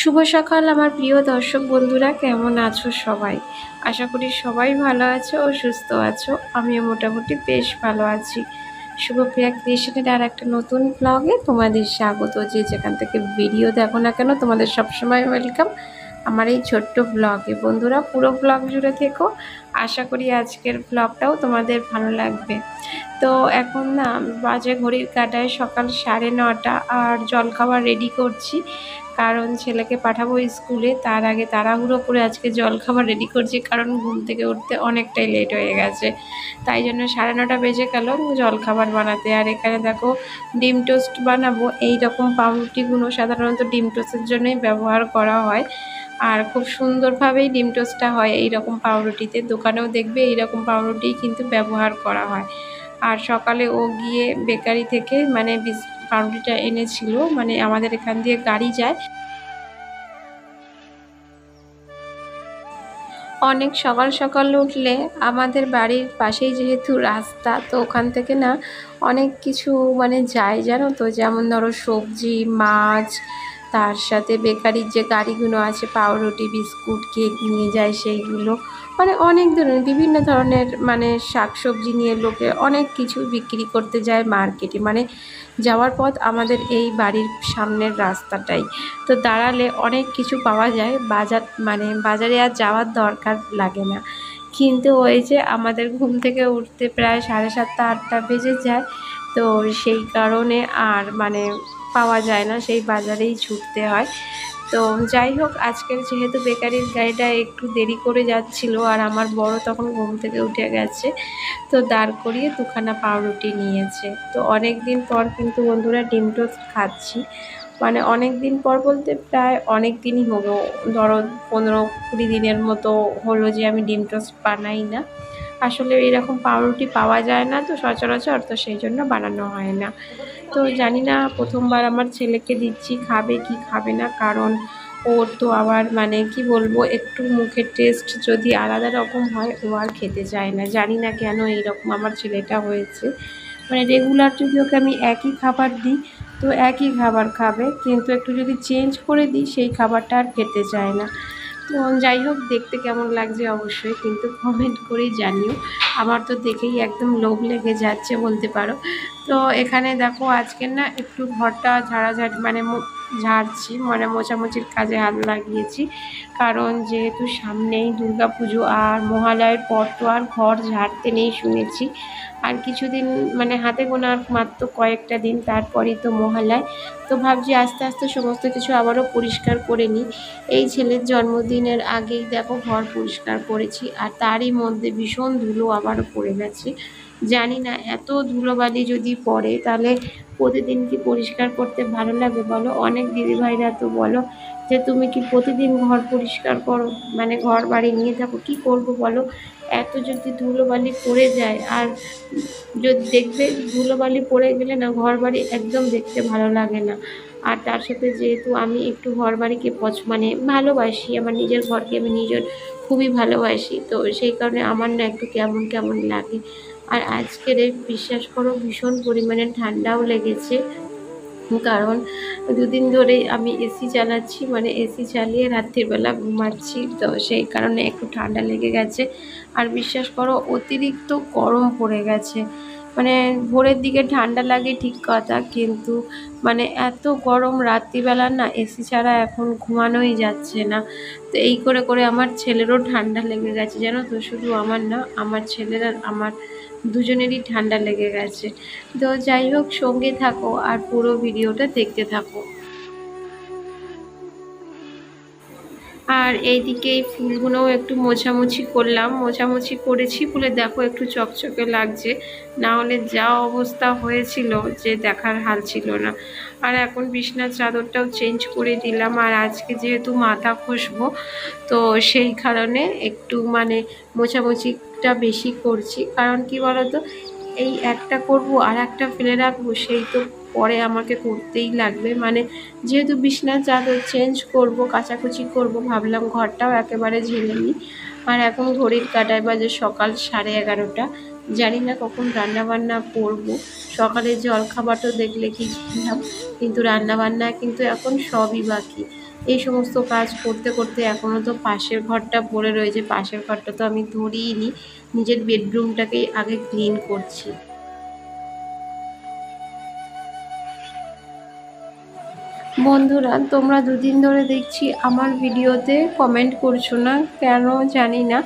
শুভ সকাল, আমার প্রিয় দর্শক বন্ধুরা, কেমন আছো সবাই? আশা করি সবাই ভালো আছো ও সুস্থ আছো। আমিও মোটামুটি বেশ ভালো আছি। শুভপ্রিয়া ক্রিয়েশনের আর একটা নতুন ব্লগে তোমাদের স্বাগত। যে যেখান থেকে ভিডিও দেখো না কেন, তোমাদের সবসময় ওয়েলকাম আমার এই ছোট্ট ব্লগে বন্ধুরা, পুরো ব্লগ জুড়ে থেকো। আশা করি আজকের ব্লগটাও তোমাদের ভালো লাগবে। তো এখন না, বাজে ঘড়ির কাটায় সকাল সাড়ে নটা, আর জলখাবার রেডি করছি। কারণ ছেলেকে পাঠাবো স্কুলে, তার আগে তাড়াহুড়ো করে আজকে জলখাবার রেডি করছি, কারণ ঘুম থেকে উঠতে অনেকটাই লেট হয়ে গেছে। তাই জন্য সাড়ে নটা বেজে গেল জলখাবার বানাতে। আর এখানে দেখো ডিম টোস্ট বানাবো। এই রকম পাউরুটিগুলো সাধারণত ডিম টোস্টের জন্যই ব্যবহার করা হয়। আর খুব সুন্দরভাবেই ডিম টোস্টটা হয় এই রকম পাউরুটিতে। দোকানেও দেখবে এই রকম পাউরুটি কিন্তু ব্যবহার করা হয়। আর সকালে ও গিয়ে বেকারি থেকে মানে পাউরুটিটা এনেছিল মানে আমাদের এখান দিয়ে গাড়ি যায়। অনেক সকাল সকাল উঠলে আমাদের বাড়ির পাশেই যেহেতু রাস্তা, তো ওখান থেকে না অনেক কিছু মানে যায়, জানো তো? যেমন ধরো সবজি, মাছ তার সাথে বেকারির যে গাড়িগুলো আছে, পাউরুটি, বিস্কুট, কেক নিয়ে যায় সেইগুলো। মানে অনেক ধরনের, বিভিন্ন ধরনের মানে শাকসবজি নিয়ে লোকে অনেক কিছু বিক্রি করতে যায় মার্কেটে। মানে যাওয়ার পথ আমাদের এই বাড়ির সামনের রাস্তাটাই। তো দাঁড়ালে অনেক কিছু পাওয়া যায়, বাজার মানে বাজারে আর যাওয়ার দরকার লাগে না। কিন্তু ওই যে আমাদের ঘুম থেকে উঠতে প্রায় সাড়ে সাতটা, আটটা বেজে যায়। তো সেই কারণে আর মানে পাওয়া যায় না, সেই বাজারেই ছুটতে হয়। তো যাই হোক, আজকের যেহেতু বেকারির গাড়িটা একটু দেরি করে যাচ্ছিল আর আমার বড় তখন ঘুম থেকে উঠে গেছে, তো দাঁড় করিয়ে দুখানা পাউরুটি নিয়েছে। তো অনেক দিন পর কিন্তু বন্ধুরা ডিম টোস্ট খাচ্ছি। মানে অনেক দিন পর বলতে প্রায় অনেক দিনই হলো। ধরো পনেরো কুড়ি দিনের মতো হলো যে আমি ডিম টোস্ট বানাই না। আসলে এরকম পাউরুটি পাওয়া যায় না তো সচরাচর, তো সেই জন্য বানানো হয় না। তো জানি না, প্রথমবার আমার ছেলেকে দিচ্ছি, খাবে কি খাবে না, কারণ ওর তো আবার মানে কি বলব, একটু মুখের টেস্ট যদি আলাদা রকম হয়, ও আর খেতে চায় না। জানি না কেন এইরকম আমার ছেলেটা হয়েছে। মানে রেগুলার যদি ওকে আমি একই খাবার দিই, তো একই খাবার খাবে, কিন্তু একটু যদি চেঞ্জ করে দিই, সেই খাবারটা আর খেতে চায় না। তো যাই হোক, দেখতে কেমন লাগছে অবশ্যই, কিন্তু কমেন্ট করেই জানিও। আমার তো দেখেই একদম লোভ লেগে যাচ্ছে বলতে পারো। তো এখানে দেখো আজকের না একটু ঘরটা ঝাড়াঝাড়ি মানে ঝাড়ছি মানে মোছামুছির কাজে হাত লাগিয়েছি। কারণ যেহেতু সামনেই দুর্গা পুজো আর মহালয়ের পর তো আর ঘর ঝাড়তে নেই শুনেছি। আর কিছুদিন মানে হাতে গোনার মাত্র কয়েকটা দিন, তারপরই তো মহালয়। তো ভাবছি আস্তে আস্তে সমস্ত কিছু আবারও পরিষ্কার করে নিই। এই ছেলের জন্মদিনের আগেই দেখো ঘর পরিষ্কার করেছি, আর তারই মধ্যে ভীষণ ধুলো আবারও পড়ে গেছে। জানি না, এত ধুলোবালি যদি পড়ে তাহলে প্রতিদিন কি পরিষ্কার করতে ভালো লাগে বলো? অনেক দিদিভাইরা তো বলো যে তুমি কি প্রতিদিন ঘর পরিষ্কার করো? মানে ঘর বাড়ি নিয়ে থাকো, কি করব বলো? এত যদি ধুলোবালি পড়ে যায় আর যদি দেখবে ধুলোবালি পড়ে গেলে না ঘর বাড়ি একদম দেখতে ভালো লাগে না। আর তার সাথে যেহেতু আমি একটু ঘর বাড়িকে পছ মানে ভালোবাসি, আমার নিজের ঘরকে আমি নিজের খুবই ভালোবাসি, তো সেই কারণে আমার না একটু কেমন কেমন লাগে। আর আজকের বিশ্বাস করো, ভীষণ পরিমাণে ঠান্ডাও লেগেছে। কারণ দুদিন ধরেই আমি এসি চালাচ্ছি মানে এসি চালিয়ে রাত্রিবেলা ঘুমাচ্ছি। তো সেই কারণে একটু ঠান্ডা লেগে গেছে। আর বিশ্বাস করো, অতিরিক্ত গরম পড়ে গেছে। মানে ভোরের দিকে ঠান্ডা লাগে ঠিক কথা, কিন্তু মানে এত গরম রাত্রিবেলা না এসি ছাড়া এখন ঘুমানোই যাচ্ছে না। তো এই করে করে আমার ছেলেরও ঠান্ডা লেগে গেছে। জানো তো, শুধু আমার না, আমার ছেলের আমার দুজনেরই ঠান্ডা লেগে গেছে। তো যাই হোক, সঙ্গে থাকো আর পুরো ভিডিওটা দেখতে থাকো। আর এইদিকে এই ফুলগুলোও একটু মোছামুছি করলাম। মোছামুছি করেছি বলে দেখো একটু চকচকে লাগছে। না হলে যা অবস্থা হয়েছিল যে দেখার হাল ছিল না। আর এখন বিছনার চাদরটাও চেঞ্জ করে দিলাম। আর আজকে যেহেতু মাথা খসবো তো সেই কারণে একটু মানে মোছামুছিটা বেশি করছি। কারণ কি বলতো, এই একটা করব আর একটা ফেলে রাখব, সেই তো পরে আমাকে করতেই লাগবে। মানে যেহেতু বিছনার চাদর চেঞ্জ করব, কাচাকুচি করব, ভাবলাম ঘরটাও একেবারে ঝেলে নিই। আর এখন ঘড়ির কাটায় বাজে সকাল সাড়ে এগারোটা। জানি না কখন রান্না বান্না করব। সকালে জল খাবারটা দেখলে কি খেলাম কিন্তু রান্না বান্না কিন্তু এখন সবই বাকি। এই সমস্ত কাজ করতে করতে এখনও তো পাশের ঘরটা পড়ে রয়েছে, পাশের ঘরটা তো আমি ধরিয়ে নিই নিজের বেডরুমটাকেই আগে ক্লিন করছি। বন্ধুরা, তোমরা দুদিন ধরে দেখছি আমার ভিডিওতে কমেন্ট করছ না, কেন জানি না।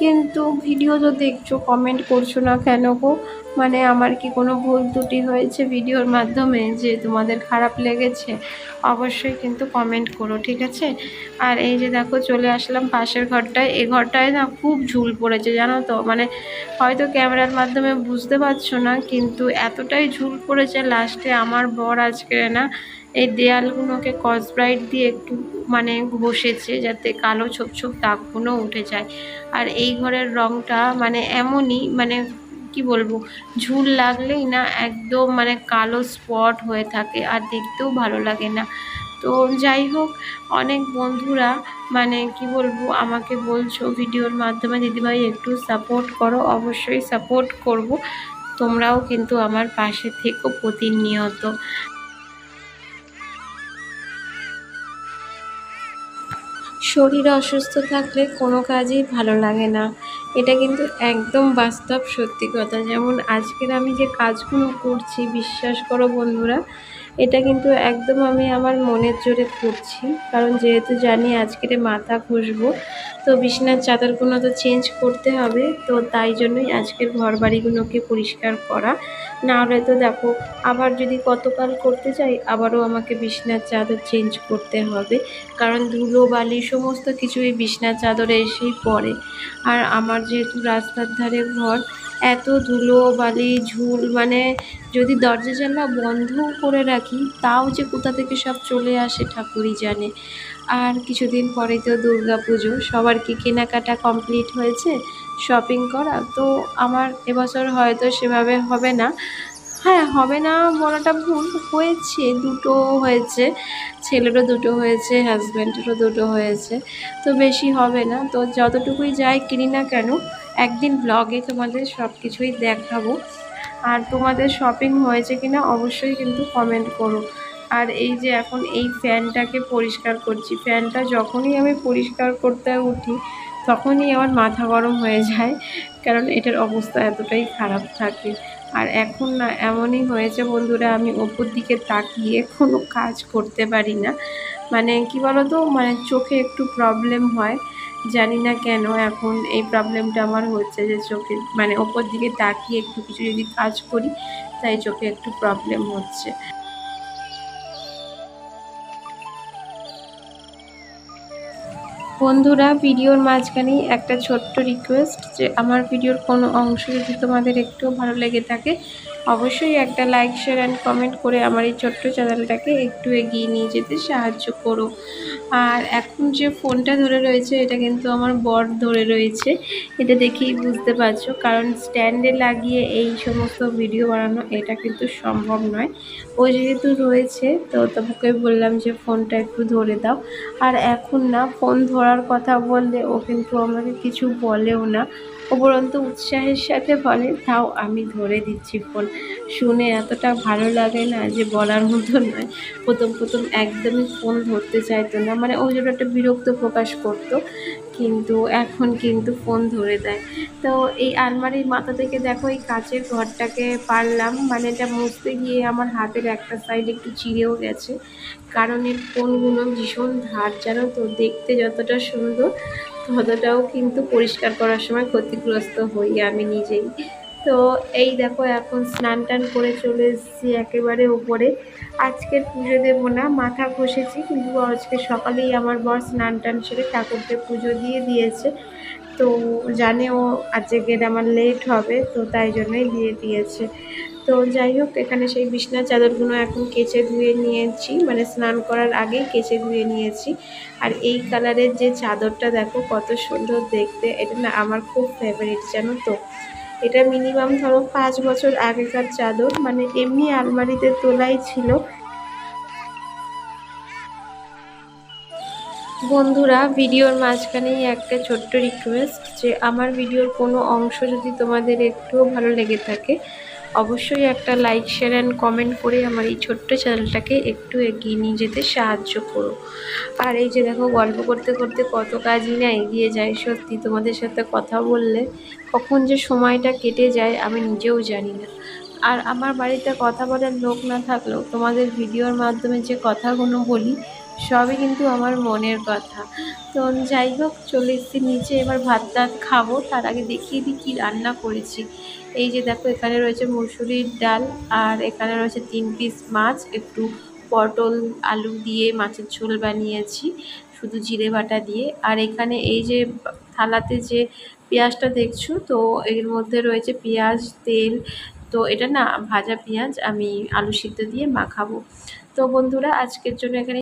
কিন্তু ভিডিও তো দেখছ কমেন্ট করছ না কেন গো? মানে আমার কি কোনো ভুল ত্রুটি হয়েছে ভিডিওর মাধ্যমে যে তোমাদের খারাপ লেগেছে? অবশ্যই কিন্তু কমেন্ট করো, ঠিক আছে? আর এই যে দেখো, চলে আসলাম পাশের ঘরটায়। এ ঘরটায় না খুব ঝুল পড়েছে, জানো তো? মানে হয়তো ক্যামেরার মাধ্যমে বুঝতে পারছ না, কিন্তু এতটাই ঝুল পড়েছে লাস্টে আমার বর আজকে না এই দেয়ালগুলোকে কসব্রাইট দিয়ে একটু মানে ঘষেছে যাতে কালো ছোপ ছোপ দাগগুলো উঠে যায়। আর এই ঘরের রংটা মানে এমনই মানে কি বলব? ঝুল লাগলেই না একদম মানে কালো স্পট হয়ে থাকে আর দেখতেও ভালো লাগে না। তো যাই হোক, অনেক বন্ধুরা মানে কি বলব আমাকে বলছো ভিডিওর মাধ্যমে, দিদিভাই একটু সাপোর্ট করো, অবশ্যই সাপোর্ট করব। তোমরাও কিন্তু আমার পাশে থেকো প্রতিনিয়ত। শরীর অসুস্থ থাকলে কোনো কাজই ভালো লাগে না। এটা কিন্তু একদম বাস্তব সত্যি কথা। যেমন আজকের আমি যে কাজগুলো করছি, বিশ্বাস করো বন্ধুরা এটা কিন্তু একদম আমি আমার মনের জোরে করছি। কারণ যেহেতু জানি আজকের মাথা ঘষবো, তো বিছনার চাদরগুলো তো চেঞ্জ করতে হবে, তো তাই জন্যই আজকের ঘর বাড়িগুলোকে পরিষ্কার করা। না হলে তো দেখো, আবার যদি কতকাল করতে চাই, আবারও আমাকে বিছনার চাদর চেঞ্জ করতে হবে। কারণ ধুলো, বালি সমস্ত কিছু এই বিছনার চাদরে এসেই পড়ে। আর আমার যেহেতু রাস্তার ধারে ঘর এত ধুলো, বালি, ঝুল মানে যদি দরজা জানলা বন্ধও করে রাখি, তাও যে কোথা থেকে সব চলে আসে ঠাকুরই জানে। আর কিছুদিন পরে তো দুর্গা পুজো সবার কি কেনাকাটা কমপ্লিট হয়েছে? শপিং করা? তো আমার এবছর হয়তো সেভাবে হবে না। হ্যাঁ হবে না বলাটা ভুল, হয়েছে, দুটো হয়েছে। ছেলেরও দুটো হয়েছে হাজব্যান্ডেরও দুটো হয়েছে। তো বেশি হবে না। তো যতটুকুই যাই কিনি না কেন একদিন ব্লগে তোমাদের সব কিছুই দেখাবো। আর তোমাদের শপিং হয়েছে কিনা অবশ্যই কিন্তু কমেন্ট করো। আর এই যে এখন এই ফ্যানটাকে পরিষ্কার করছি। ফ্যানটা যখনই আমি পরিষ্কার করতে উঠি, তখনই আমার মাথা গরম হয়ে যায়, কারণ এটার অবস্থা এতটাই খারাপ থাকে। আর এখন না, এমনই হয়েছে বন্ধুরা, আমি ওপর দিকে তাকিয়ে কোনো কাজ করতে পারি না। মানে কি বলতো মানে চোখে একটু প্রবলেম হয়। জানি না কেন এখন এই প্রবলেমটা আমার হচ্ছে যে চোখে মানে ওপর দিকে তাকিয়ে একটু কিছু যদি কাজ করি, তাই চোখে একটু প্রবলেম হচ্ছে। বন্ধুরা, ভিডিওর মাঝখানেই একটা ছোট্ট রিকোয়েস্ট যে, আমার ভিডিওর কোনো অংশ যদি তোমাদের একটু ভালো লেগে থাকে অবশ্যই একটা লাইক শেয়ার অ্যান্ড কমেন্ট করে আমার এই ছোট্ট চ্যানেলটাকে একটু এগিয়ে নিয়ে যেতে সাহায্য করো। আর এখন যে ফোনটা ধরে রয়েছে, এটা কিন্তু আমার বর ধরে রয়েছে। এটা দেখেই বুঝতে পারছ, কারণ স্ট্যান্ডে লাগিয়ে এই সমস্ত ভিডিও বানানো এটা কিন্তু সম্ভব নয়। ও যেহেতু রয়েছে, তো তোমাকে বললাম যে ফোনটা একটু ধরে দাও। আর এখন না, ফোন ধরার কথা বললে ও কিন্তু আমাকে কিছু বলেও না। উপরন্ত উৎসাহের সাথে বলে তাও আমি ধরে দিচ্ছি ফোন শুনে এতটা ভালো লাগে না যে বলার মতো নয়। প্রথম প্রথম একদমই ফোন ধরতে চাইতো না। মানে ওই জন্য একটা বিরক্ত প্রকাশ করতো। কিন্তু এখন কিন্তু ফোন ধরে দেয়। তো এই আলমারির মাথা থেকে দেখো, এই কাচের ঘরটাকে পারলাম। মানে এটা মুছতে গিয়ে আমার হাতের একটা সাইড একটু চিড়েও গেছে। কারণ এর ফোনগুলো ভীষণ ধার জানো তো? দেখতে যতটা সুন্দর। ততটাও কিন্তু পরিষ্কার করার সময় ক্ষতিগ্রস্ত হই আমি নিজেই। তো এই দেখো এখন স্নান টান করে চলে এসেছি একেবারে ওপরে আজকের পুজো দেবো না, মাথা ঘষেছি কিন্তু আজকে সকালেই আমার বর স্নান টান সেরে ঠাকুরকে পুজো দিয়ে দিয়েছে। তো জানে ও আজকে আমার লেট হবে, তো তাই জন্যই দিয়ে দিয়েছে। তো যাই হোক, এখানে সেই বিছনার চাদরগুলো এখন কেচে ধুয়ে নিয়েছি। মানে স্নান করার আগেই কেচে ধুয়ে নিয়েছি। আর এই কালারের যে চাদরটা দেখো, কত সুন্দর দেখতে। এটা না আমার খুব ফেভারিট জানো তো? এটা মিনিমাম ধরো পাঁচ বছর আগেকার চাদর। মানে এমনি আলমারিতে তোলাই ছিল। বন্ধুরা, ভিডিওর মাঝখানেই একটা ছোট্ট রিকোয়েস্ট যে, আমার ভিডিওর কোনো অংশ যদি তোমাদের একটুও ভালো লেগে থাকে অবশ্যই একটা লাইক শেয়ার অ্যান্ড কমেন্ট করে আমার এই ছোট্ট চ্যানেলটাকে একটু এগিয়ে নিয়ে যেতে সাহায্য করো। আর এই যে দেখো, গল্প করতে করতে কত কাজই না এগিয়ে যায় সত্যি। তোমাদের সাথে কথা বললে কখন যে সময়টা কেটে যায় আমি নিজেও জানি না। আর আমার বাড়িতে কথা বলার লোক না থাকলেও তোমাদের ভিডিওর মাধ্যমে যে কথাগুলো বলি সবই কিন্তু আমার মনের কথা। তো যাই হোক, চলে এসেছি নিচে, এবার ভাত টাত খাব। তার আগে দেখিয়ে দিই কী রান্না করেছি। এই যে দেখো, এখানে রয়েছে মুসুরির ডাল আর এখানে রয়েছে তিন পিস মাছ। একটু পটল, আলু দিয়ে মাছের ঝোল বানিয়েছি, শুধু জিরে বাটা দিয়ে। আর এখানে এই যে থালাতে যে পেঁয়াজটা দেখছ, তো এর মধ্যে রয়েছে পেঁয়াজ, তেল। তো এটা না, ভাজা পেঁয়াজ আমি আলু সিদ্ধ দিয়ে মাখাবো। তো বন্ধুরা, আজকের জন্য এখানে